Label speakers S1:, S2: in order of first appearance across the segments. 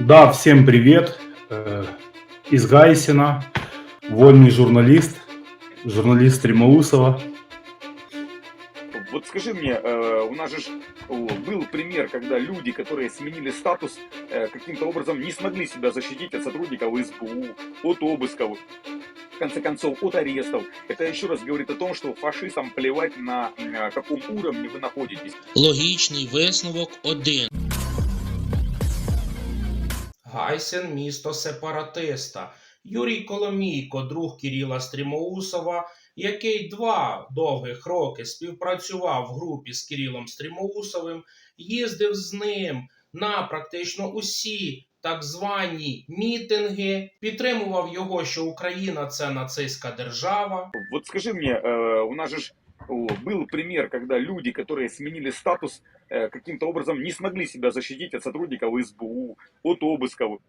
S1: Да, всем привет. Э, Из Гайсина, вольный журналист, журналист Римаусова.
S2: Вот скажи мне, э, у нас же был пример, когда люди, которые сменили статус, э, каким-то образом не смогли себя защитить от сотрудников СБУ, от обысков, в конце концов, от арестов. Это еще раз говорит о том, что фашистам плевать на каком уровне вы находитесь.
S3: Логічний висновок 1. Гайсен місто сепаратиста. Юрій Коломійко, друг Кіріла Стрімоусова, який два довгих роки співпрацював в групі з Кірілом Стрімоусовим, їздив з ним на практично усі так звані мітинги, підтримував його, що Україна це нацистська держава.
S2: Вот скажи мне, э, у нас же ж, о, был пример, когда люди, которые сменили статус, э, каким-то образом не смогли себя защитить от сотрудников СБУ, от обысков,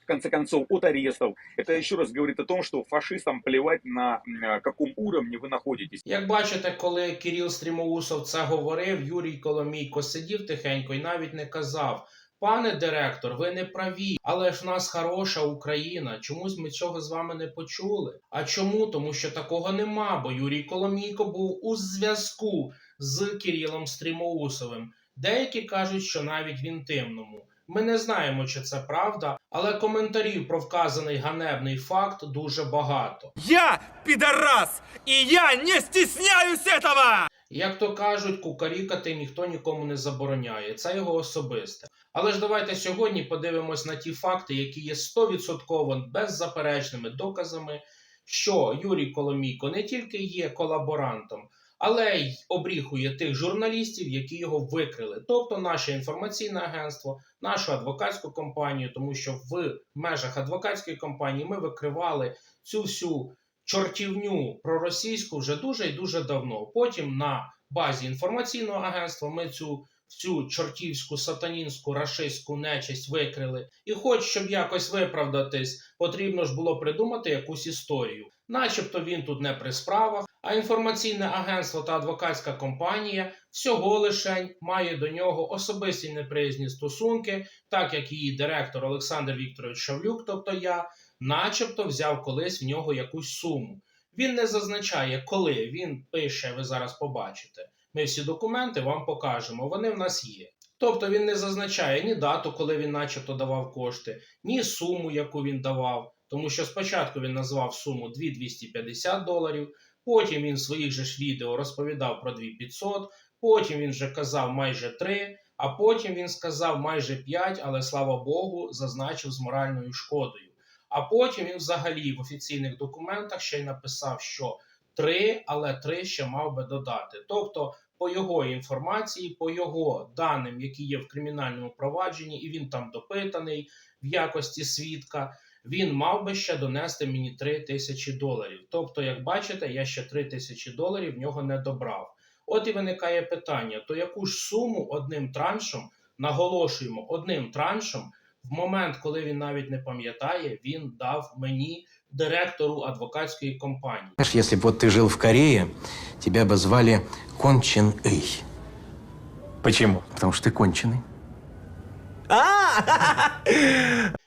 S2: в конце концов, от арестов. Это еще раз говорит о том, что фашистам плевать на э, каком уровне вы находитесь.
S3: Як бачите, коли Кирил Стрімоусов це говорив, Юрій Коломійко сидів тихенько і навіть не казав: Пане директор, ви не праві, але ж в нас хороша Україна. Чомусь ми цього з вами не почули. А чому? Тому що такого нема, бо Юрій Коломійко був у зв'язку з Кирилом Стрімоусовим. Деякі кажуть, що навіть в інтимному. Ми не знаємо, чи це правда, але коментарів про вказаний ганебний факт дуже багато.
S4: Я пидорас! И я не стесняюсь этого!
S3: Як то кажуть, кукарікати ніхто нікому не забороняє, це його особисте. Але ж давайте сьогодні подивимось на ті факти, які є 100% беззаперечними доказами, що Юрій Коломійко не тільки є колаборантом, але й обріхує тих журналістів, які його викрили, тобто наше інформаційне агентство, нашу адвокатську компанію, тому що в межах адвокатської компанії ми викривали цю всю чортівню проросійську вже дуже і дуже давно. Потім на базі інформаційного агентства ми цю цю чортівську сатанінську рашистську нечисть викрили. І хоч щоб якось виправдатись, потрібно ж було придумати якусь історію. Начебто він тут не при справах, а інформаційне агентство та адвокатська компанія всього лишень має до нього особисті неприязні стосунки, так як її директор Олександр Вікторович Шавлюк, тобто я, начебто взяв колись в нього якусь суму. Він не зазначає, коли він пише, ви зараз побачите. Ми всі документи вам покажемо, вони в нас є. Тобто він не зазначає ні дату, коли він начебто давав кошти, ні суму, яку він давав. Тому що спочатку він назвав суму 2250 доларів, потім він в своїх же ж відео розповідав про 2500, потім він вже казав майже 3, а потім він сказав майже 5, але слава Богу, зазначив з моральною шкодою. А потім він взагалі в офіційних документах ще й написав, що 3, але 3 ще мав би додати. Тобто, по його інформації, по його даним, які є в кримінальному провадженні, і він там допитаний в якості свідка, він мав би ще донести мені 3 тисячі доларів. Тобто, як бачите, я ще 3 тисячі доларів в нього не добрав. От і виникає питання: то яку ж суму одним траншем, наголошуємо, одним траншем, в момент, коли він навіть не пам'ятає, він дав мені директору адвокатської компанії.
S5: Знаешь, если бы вот ты жил в Корее, тебя бы звали Кон Чен Эй.
S4: Почему?
S5: Потому что ты конченый.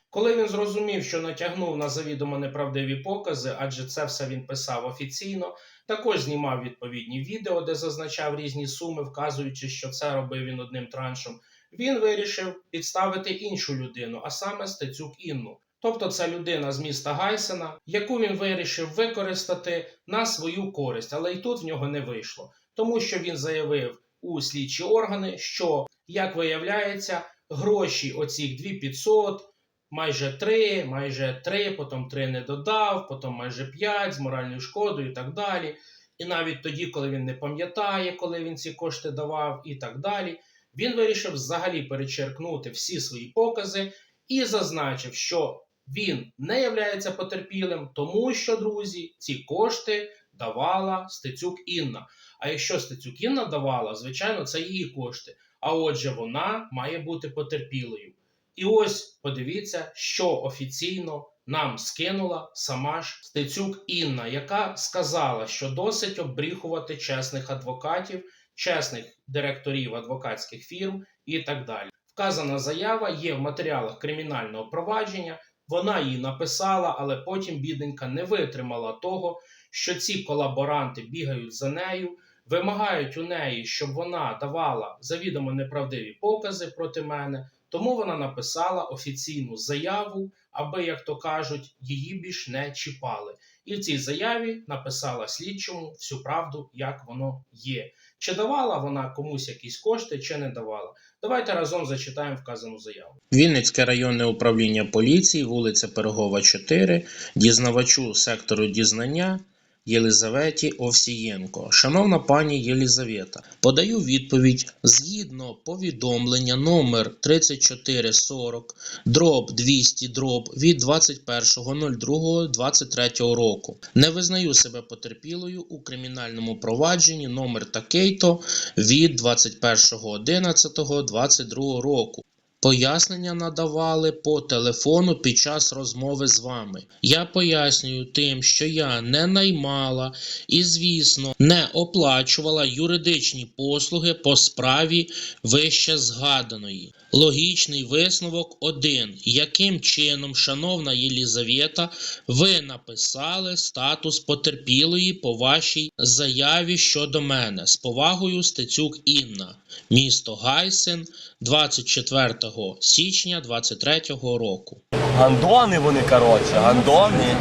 S3: Коли він зрозумів, що натягнув на завідомо неправдиві покази, адже це все він писав офіційно, також знімав відповідні відео, де зазначав різні суми, вказуючи, що це робив він одним траншем. Він вирішив підставити іншу людину, а саме Стецюк Інну. Тобто це людина з міста Гайсена, яку він вирішив використати на свою користь, але й тут в нього не вийшло, тому що він заявив у слідчі органи, що, як виявляється, гроші оцих 2500, майже 3, майже 3, потім 3 не додав, потім майже 5 з моральною шкодою і так далі. І навіть тоді, коли він не пам'ятає, коли він ці кошти давав, і так далі, він вирішив взагалі перечеркнути всі свої покази і зазначив, що він не являється потерпілим, тому що, друзі, ці кошти давала Стецюк Інна. А якщо Стецюк Інна давала, звичайно, це її кошти. А отже, вона має бути потерпілою. І ось подивіться, що офіційно нам скинула сама ж Стецюк Інна, яка сказала, що досить обріхувати чесних адвокатів, чесних директорів адвокатських фірм і так далі. Вказана заява є в матеріалах кримінального провадження. Вона її написала, але потім бідненька не витримала того, що ці колаборанти бігають за нею, вимагають у неї, щоб вона давала завідомо неправдиві покази проти мене. Тому вона написала офіційну заяву, аби, як то кажуть, її більш не чіпали. І в цій заяві написала слідчому всю правду, як воно є. Чи давала вона комусь якісь кошти, чи не давала. Давайте разом зачитаємо вказану заяву. Вінницьке районне управління поліції, вулиця Пирогова, 4, дізнавачу сектору дізнання Єлизаветі Овсієнко. Шановна пані Єлизавета, подаю відповідь згідно повідомлення номер 3440 дроб 200 дроб від 21.02.23 року. Не визнаю себе потерпілою у кримінальному провадженні номер такий-то від 21.11.22 року. Пояснення надавали по телефону під час розмови з вами. Я пояснюю тим, що я не наймала і, звісно, не оплачувала юридичні послуги по справі вище згаданої. Логічний висновок один. Яким чином, шановна Єлізавета, ви написали статус потерпілої по вашій заяві щодо мене? З повагою Стецюк Інна, місто Гайсин, 24 січня 23 року.
S6: Гандони вони, коротше, гандони.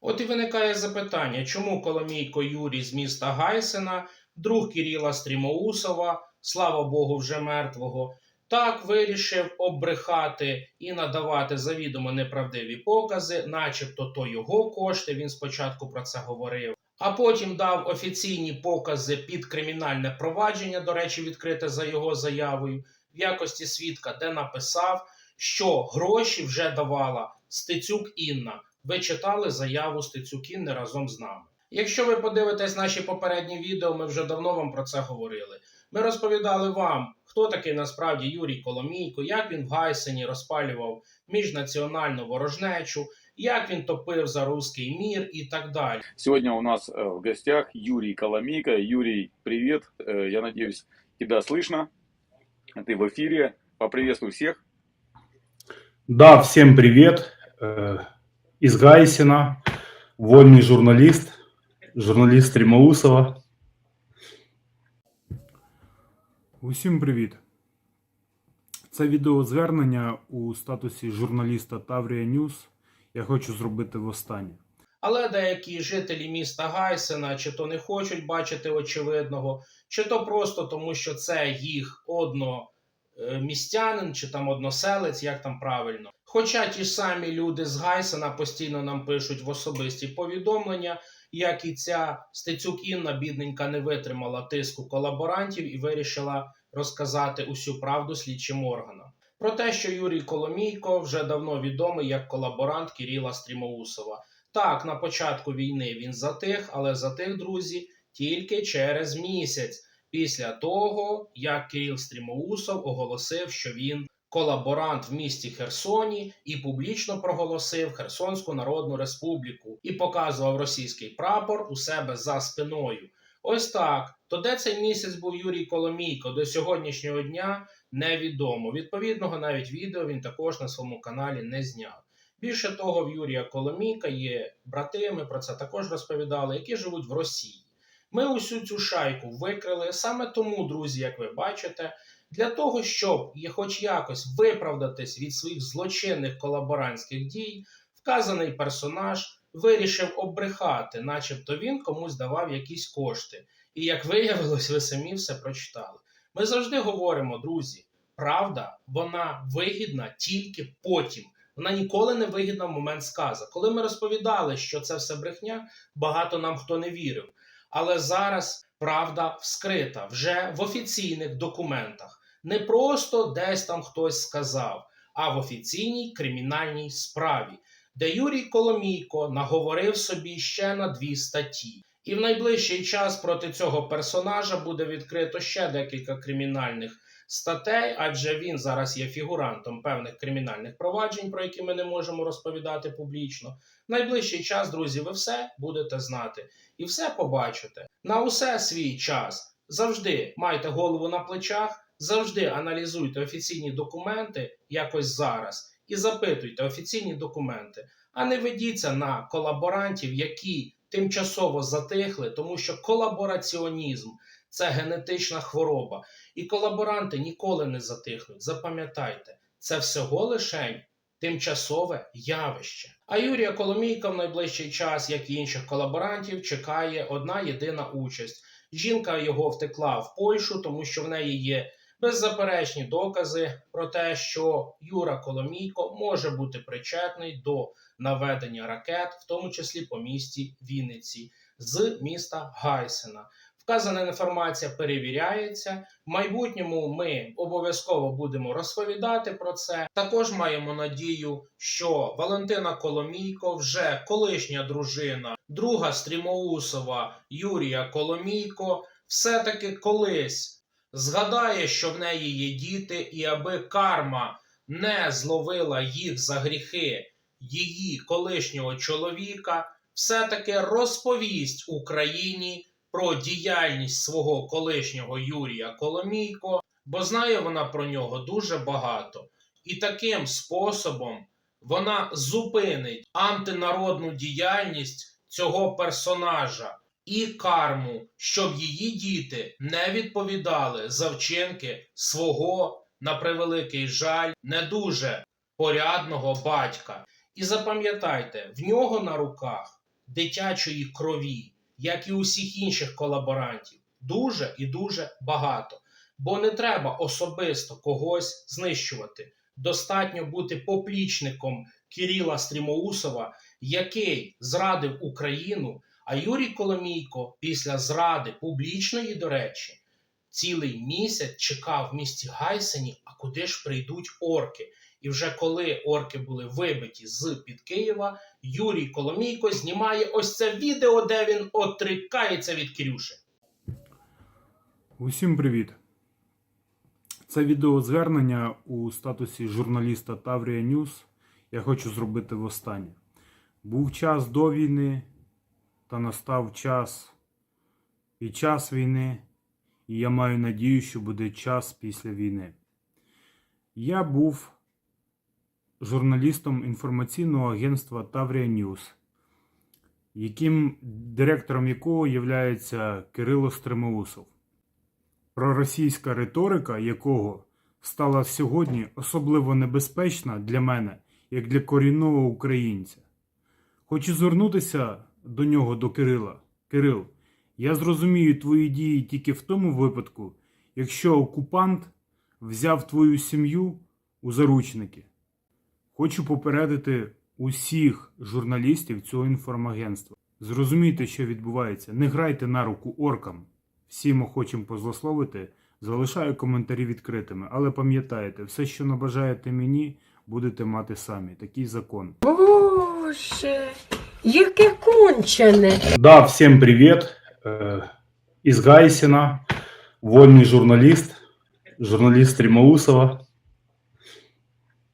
S3: От і виникає запитання, чому Коломійко Юрій з міста Гайсена, друг Кіріла Стрімоусова, слава Богу, вже мертвого, так вирішив обрехати і надавати завідомо неправдиві покази, начебто то його кошти, він спочатку про це говорив, а потім дав офіційні покази під кримінальне провадження, до речі, відкрите за його заявою, в якості свідка, де написав, що гроші вже давала Стецюк Інна. Ви читали заяву Стецюк Інни разом з нами. Якщо ви подивитесь наші попередні відео, ми вже давно вам про це говорили. Ми розповідали вам, хто такий насправді Юрій Коломійко, як він в Гайсені розпалював міжнаціональну ворожнечу, як він топив за руський мір і так далі.
S2: Сегодня у нас э, в гостях Юрий Коломейко. Юрий, привет. Э, Я надеюсь, тебя слышно. Ты в эфире. Поприветствуй всех.
S1: Да, всем привет. Э, Из Гайсина, вольный журналист, журналіст Римаусова.
S7: Усім привіт! Це відеозвернення у статусі журналіста Таврія Ньюс я хочу зробити востаннє.
S3: Але деякі жителі міста Гайсена чи то не хочуть бачити очевидного, чи то просто тому, що це їх одномістянин, чи там односелець, як там правильно. Хоча ті самі люди з Гайсена постійно нам пишуть в особисті повідомлення, як і ця Стецюк Інна бідненька не витримала тиску колаборантів і вирішила розказати усю правду слідчим органам. Про те, що Юрій Коломійко вже давно відомий як колаборант Кіріла Стрімоусова. Так, на початку війни він затих, але затих, друзі, тільки через місяць після того, як Кирил Стрімоусов оголосив, що він колаборант в місті Херсоні і публічно проголосив Херсонську Народну Республіку і показував російський прапор у себе за спиною. Ось так. То де цей місяць був Юрій Коломійко до сьогоднішнього дня невідомо. Відповідного навіть відео він також на своєму каналі не зняв. Більше того, в Юрія Коломійка є брати, ми про це також розповідали, які живуть в Росії. Ми усю цю шайку викрили саме тому, друзі, як ви бачите, для того, щоб хоч якось виправдатись від своїх злочинних колаборантських дій, вказаний персонаж вирішив обрехати, начебто він комусь давав якісь кошти. І як виявилось, ви самі все прочитали. Ми завжди говоримо, друзі, правда, вона вигідна тільки потім. Вона ніколи не вигідна в момент сказа. Коли ми розповідали, що це все брехня, багато нам хто не вірив. Але зараз правда вскрита вже в офіційних документах. Не просто десь там хтось сказав, а в офіційній кримінальній справі, де Юрій Коломійко наговорив собі ще на дві статті. І в найближчий час проти цього персонажа буде відкрито ще декілька кримінальних статей, адже він зараз є фігурантом певних кримінальних проваджень, про які ми не можемо розповідати публічно. В найближчий час, друзі, ви все будете знати і все побачите. На усе свій час завжди майте голову на плечах, завжди аналізуйте офіційні документи якось зараз і запитуйте офіційні документи, а не ведіться на колаборантів, які тимчасово затихли, тому що колабораціонізм це генетична хвороба. І колаборанти ніколи не затихнуть. Запам'ятайте, це всього лишень тимчасове явище. А Юрія Коломійка в найближчий час, як і інших колаборантів, чекає одна єдина участь. Жінка його втекла в Польщу, тому що в неї є беззаперечні докази про те, що Юра Коломійко може бути причетний до наведення ракет, в тому числі по місті Вінниці, з міста Гайсена. Вказана інформація перевіряється. В майбутньому ми обов'язково будемо розповідати про це. Також маємо надію, що Валентина Коломійко, вже колишня дружина, друга Стрімоусова Юрія Коломійко, все-таки колись згадає, що в неї є діти, і аби карма не зловила їх за гріхи її колишнього чоловіка, все-таки розповість Україні про діяльність свого колишнього Юрія Коломійко, бо знає вона про нього дуже багато. І таким способом вона зупинить антинародну діяльність цього персонажа і карму, щоб її діти не відповідали за вчинки свого, на превеликий жаль, не дуже порядного батька. І запам'ятайте, в нього на руках дитячої крові, як і усіх інших колаборантів, дуже і дуже багато. Бо не треба особисто когось знищувати. Достатньо бути поплічником Кирила Стрімоусова, який зрадив Україну. А Юрій Коломійко після зради публічної, до речі, цілий місяць чекав в місті Гайсені, а куди ж прийдуть орки. І вже коли орки були вибиті з під Києва, Юрій Коломійко знімає ось це відео, де він отрикається від Кирюши.
S7: Усім привіт! Це відеозвернення у статусі журналіста Таврія Ньюс я хочу зробити востаннє. Був час до війни, та настав час під час війни, і я маю надію, що буде час після війни. Я був журналістом інформаційного агентства Таврія Ньюс, яким директором якого є Кирило Стремоусов проросійська риторика якого стала сьогодні особливо небезпечна для мене, як для корінного українця. Хочу звернутися до нього, до Кирила. Кирил, я зрозумію твої дії тільки в тому випадку, якщо окупант взяв твою сім'ю у заручники. Хочу попередити усіх журналістів цього інформагентства. Зрозумійте, що відбувається. Не грайте на руку оркам. Всім охочим позлословити, залишаю коментарі відкритими, але пам'ятайте, все, що набажаєте мені, будете мати самі. Такий закон.
S8: Боже, яке кончене.
S1: Да, всем привет. Э, Из Гайсина, вольный журналист, журналист Стримоусова.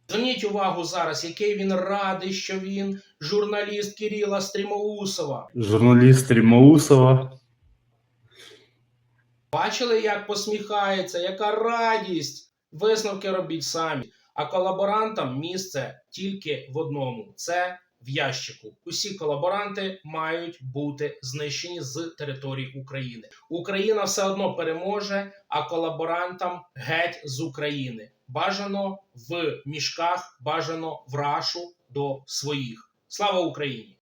S3: Зверніть увагу зараз, який він радий, що він журналіст Кирила Стрімоусова.
S1: Журналист Стримоусова.
S3: Бачили, як посміхається, яка радість. Висновки робіть самі. А колаборантам місце тільки в одному: це в ящику. Усі колаборанти мають бути знищені з території України. Україна все одно переможе, а колаборантам геть з України. Бажано в мішках, бажано в рашу до своїх. Слава Україні!